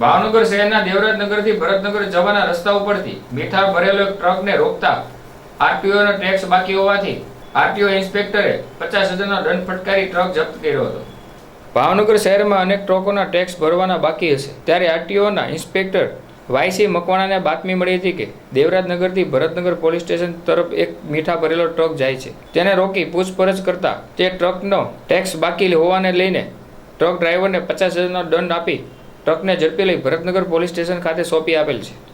ભાવનગર શહેરના દેવરાજનગરથી ભરતનગર જવાના રસ્તા ઉપરથી મીઠા ભરેલો એક ટ્રકને રોકતા આરટીઓનો ટેક્સ બાકી હોવાથી આરટીઓ ઇન્સ્પેક્ટરે પચાસ હજારનો દંડ ફટકારી ટ્રક જપ્ત કર્યો હતો. ભાવનગર શહેરમાં અનેક ટ્રકોના ટેક્સ ભરવાના બાકી હશે. ત્યારે આરટીઓના ઇન્સ્પેક્ટર વાયસી મકવાણાને બાતમી મળી હતી કે દેવરાજનગરથી ભરતનગર પોલીસ સ્ટેશન તરફ એક મીઠા ભરેલો ટ્રક જાય છે. તેને રોકી પૂછપરછ કરતા તે ટ્રકનો ટેક્સ બાકી હોવાને લઈને ટ્રક ડ્રાઈવરને પચાસ હજારનો દંડ આપી ટ્રકને ઝડપી લઈ ભરતનગર પોલીસ સ્ટેશન ખાતે સોંપી આપેલ છે.